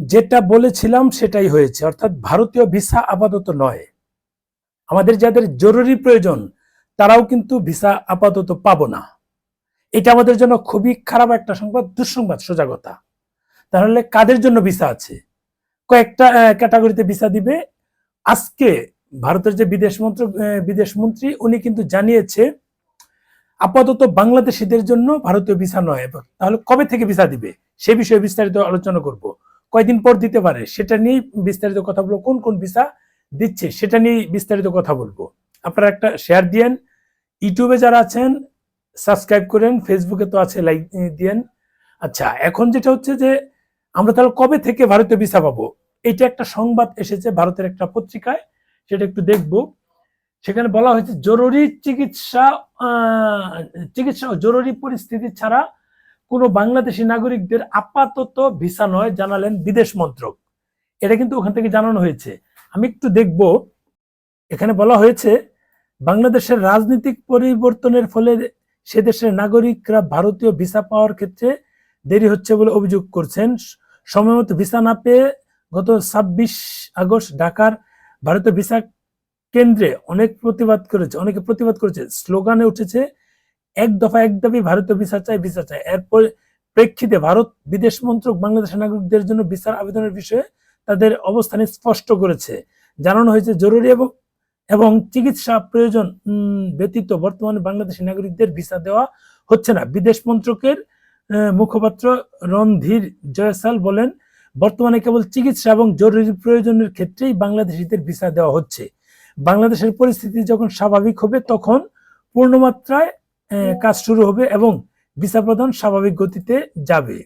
যেটা বলেছিলাম সেটাই হয়েছে। অর্থাৎ ভারতীয় ভিসা আপাতত নয়। আমাদের যাদের জরুরি প্রয়োজন, তারাও কিন্তু ভিসা আপাতত পাবো না। এটা আমাদের জন্য খুবই খারাপ একটা সংবাদ, দুঃসংবাদ সোজা কথা তাহলে কাদের জন্য ভিসা আছে? কয়েকটা ক্যাটাগরিতে ভিসা দিবে। আজকে ভারতের যে বিদেশ মন্ত্র বিদেশ মন্ত্রী, উনি কিন্তু জানিয়েছে, আপাতত বাংলাদেশিদের জন্য ভারতীয় ভিসা নয়। তাহলে কবে থেকে ভিসা দিবে? সে বিষয়ে বিস্তারিত আলোচনা করব। কয়দিন পর দিতে পারে, সেটা নিয়ে বিস্তারিত কথা বলব। কোন কোন ভিসা দিচ্ছে, সেটা নিয়ে বিস্তারিত কথা বলব। আপনারা একটা শেয়ার দিয়েন। ইউটিউবে যারা আছেন সাবস্ক্রাইব করেন। ফেসবুকে তো আছে লাইক দিয়েন। আচ্ছা এখন যেটা হচ্ছে যে, আমরা তাহলে কবে থেকে ভারতীয় ভিসা পাবো? এটা একটা সংবাদ এসেছে ভারতের একটা পত্রিকায়, সেটা একটু দেখব। সেখানে বলা হয়েছে, জরুরি চিকিৎসা চিকিৎসা জরুরি পরিস্থিতি ছাড়া কোনো বাংলাদেশি নাগরিকদের আপাতত ভিসা নয় জানালেন বিদেশ মন্ত্রক। এটা কিন্তু ওখান থেকে জানানো হয়েছে। আমি একটু দেখব। এখানে বলা হয়েছে, বাংলাদেশের রাজনৈতিক পরিবর্তনের ফলে সে দেশের নাগরিকরা ভারতীয় ভিসা পাওয়ার ক্ষেত্রে দেরি হচ্ছে বলে অভিযোগ করছেন। সময়মতো ভিসা না পেয়ে গত ছাব্বিশ আগস্ট ঢাকার ভারতীয় ভিসা কেন্দ্রে অনেক প্রতিবাদ করেছে, অনেকে প্রতিবাদ করেছে। স্লোগানে উঠেছে এক দফা এক দাবি ভারতীয় ভিসা চাই ভিসা চাই। এরপর প্রেক্ষিতে ভারত বিদেশ মন্ত্রক বাংলাদেশের নাগরিকদের জন্য ভিসার আবেদনের বিষয়ে তাদের অবস্থানে স্পষ্ট করেছে। জানানো হয়েছে, জরুরি এবং এবং চিকিৎসা প্রয়োজন ব্যতীত বর্তমানে বাংলাদেশি নাগরিকদের ভিসা দেওয়া হচ্ছে না। বিদেশ মন্ত্রকের মুখপাত্র রণধীর জয়সাল বলেন, বর্তমানে কেবল চিকিৎসা এবং জরুরি প্রয়োজনের ক্ষেত্রেই বাংলাদেশিদের ভিসা দেওয়া হচ্ছে। বাংলাদেশের পরিস্থিতি যখন স্বাভাবিক হবে, তখন পূর্ণমাত্রায় কাজ শুরু হবে এবং ভিসা প্রদান স্বাভাবিক গতিতে যাবে।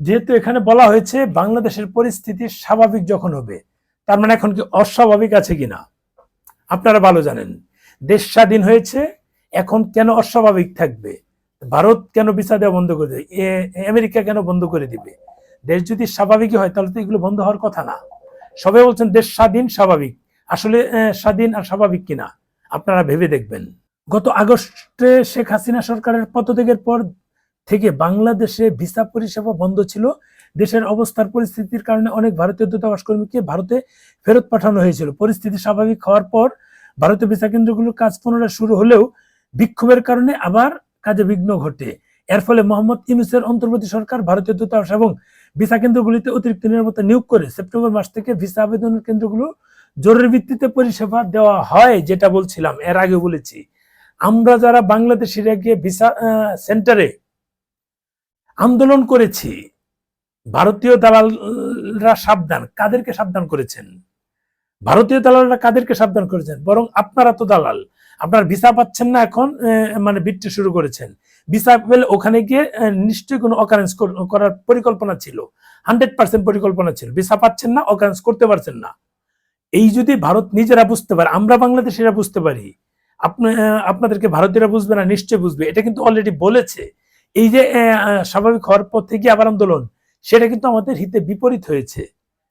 যেহেতু এখানে বলা হয়েছে বাংলাদেশের পরিস্থিতি স্বাভাবিক যখন হবে তার মানে এখন কি অস্বাভাবিক আছে কিনা? আপনারা ভালো জানেন। দেশ স্বাধীন হয়েছে এখন কেন অস্বাভাবিক থাকবে? ভারত কেন ভিসা দেওয়া বন্ধ করে দেবে? আমেরিকা কেন বন্ধ করে দিবে? দেশ যদি স্বাভাবিকই হয় তাহলে তো এগুলো বন্ধ হওয়ার কথা না। সবাই বলছেন দেশ স্বাধীন স্বাভাবিক। আসলে স্বাধীন আর স্বাভাবিক কিনা? আপনারা ভেবে দেখবেন। গত আগস্টে শেখ হাসিনা সরকারের পদত্যাগের পর থেকে বাংলাদেশে ভিসা পরিষেবা বন্ধ ছিল। দেশের অবস্থার পরিস্থিতির কারণে অনেক ভারতীয় দূতাবাস কর্মীকে ভারতে ফেরত পাঠানো হয়েছিল। পরিস্থিতি স্বাভাবিক হওয়ার পর ভারতীয় ভিসা কেন্দ্রগুলোর কাজ পুনরায় শুরু হলেও বিক্ষোভের কারণে আবার কাজে বিঘ্ন ঘটে। এর ফলে মোহাম্মদ ইউনুসের অন্তর্বর্তী সরকার ভারতীয় দূতাবাস এবং ভিসা কেন্দ্রগুলিতে অতিরিক্ত নিরাপত্তা নিয়োগ করে সেপ্টেম্বর মাস থেকে ভিসা আবেদনের কেন্দ্রগুলো জরুরি ভিত্তিতে পরিষেবা দেওয়া হয়, যেটা বলছিলাম, এর আগে বলেছি। আমরা যারা বাংলাদেশিরা গিয়ে ভিসা সেন্টারে আন্দোলন করেছি, ভারতীয় দালালরা সাবধান। কাদেরকে সাবধান করেছেন? ভারতীয় দালালরা কাদেরকে সাবধান করেছেন? বরং আপনারা তো দালাল। আপনার ভিসা পাচ্ছেন না এখন মানে বিটতে শুরু করেছেন। ভিসা পেলে ওখানে গিয়ে নিশ্চয়ই কোনো অকারেন্স করার পরিকল্পনা ছিল। হান্ড্রেড পার্সেন্ট পরিকল্পনা ছিল। ভিসা পাচ্ছেন না অকারেন্স করতে পারছেন না। এই যদি ভারত নিজেরা বুঝতে পারে, আমরা বাংলাদেশিরা বুঝতে পারি আপনাদেরকে ভারতীয়রা বুঝবে না নিশ্চয় বুঝবে। এটা কিন্তু অলরেডি বলেছে। এই যে স্বাভাবিক হওয়ার পর থেকে আবার আন্দোলন, সেটা কিন্তু আমাদের হিতে বিপরীত হয়েছে।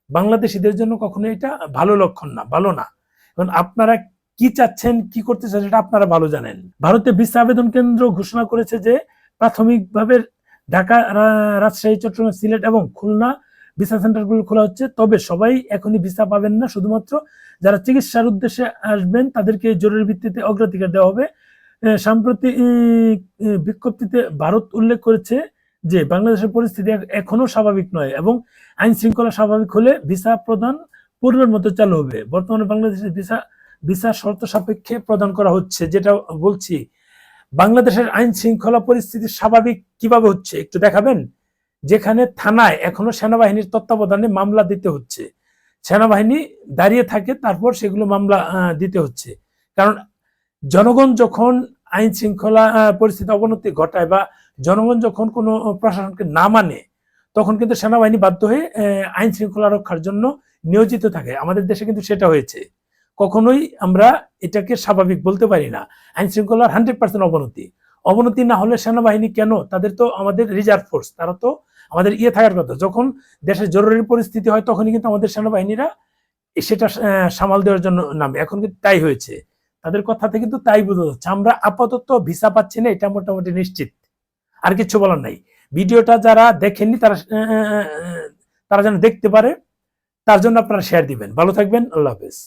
বাংলাদেশিদের জন্য কখনো এটা ভালো লক্ষণ না, ভালো না। এখন আপনারা কি চাচ্ছেন, কি করতে চাচ্ছেন, সেটা আপনারা ভালো জানেন। ভারতে ভিসা আবেদন কেন্দ্র ঘোষণা করেছে যে, প্রাথমিকভাবে ঢাকা রাজশাহী, চট্টগ্রাম, সিলেট এবং খুলনা ভিসা সেন্টারগুলো খোলা হচ্ছে। তবে সবাই এখনই ভিসা পাবেন না। শুধুমাত্র যারা চিকিৎসার উদ্দেশ্যে আসবেন, তাদেরকে জরুরি ভিত্তিতে অগ্রাধিকার দেওয়া হবে। সাম্প্রতিক বিজ্ঞপ্তিতে ভারত উল্লেখ করেছে যে, বাংলাদেশের পরিস্থিতি এখনও স্বাভাবিক নয় এবং আইন শৃঙ্খলা স্বাভাবিক হলে ভিসা প্রদান পূর্বের মতো চালু হবে। বর্তমানে বাংলাদেশের ভিসা ভিসা শর্ত সাপেক্ষে প্রদান করা হচ্ছে, যেটা বলছি। বাংলাদেশের আইন শৃঙ্খলা পরিস্থিতি স্বাভাবিক কীভাবে হচ্ছে একটু দেখাবেন? যেখানে থানায় এখনও সেনাবাহিনীর তত্ত্বাবধানে মামলা দিতে হচ্ছে। সেনাবাহিনী দাঁড়িয়ে থাকে, তারপর সেগুলো মামলা দিতে হচ্ছে। কারণ জনগণ যখন আইন শৃঙ্খলা পরিস্থিতি অবনতি ঘটায় বা জনগণ যখন কোনো প্রশাসনকে না মানে তখন কিন্তু সেনাবাহিনী বাধ্য হয়ে আইন শৃঙ্খলা রক্ষার জন্য নিয়োজিত থাকে। আমাদের দেশে কিন্তু সেটা হয়েছে। কখনোই আমরা এটাকে স্বাভাবিক বলতে পারি না। আইন শৃঙ্খলার হান্ড্রেড পার্সেন্ট অবনতি। অবনতি না হলে সেনাবাহিনী কেন? তাদের তো আমাদের রিজার্ভ ফোর্স তারা তো আমাদের ইয়ে থাকার কথা। যখন দেশের জরুরি পরিস্থিতি হয়, তখনই কিন্তু আমাদের সেনাবাহিনীরা সেটা সামাল দেওয়ার জন্য নামে। এখন কিন্তু তাই হয়েছে। তাদের কথাতে কিন্তু তাই বোঝা যাচ্ছে। আমরা আপাতত ভিসা পাচ্ছি না, এটা মোটামুটি নিশ্চিত। আর কিছু বলার নাই। ভিডিওটা যারা দেখেননি, তারা তারা যেন দেখতে পারে, তার জন্য আপনারা শেয়ার দিবেন। ভালো থাকবেন। আল্লাহ হাফেজ।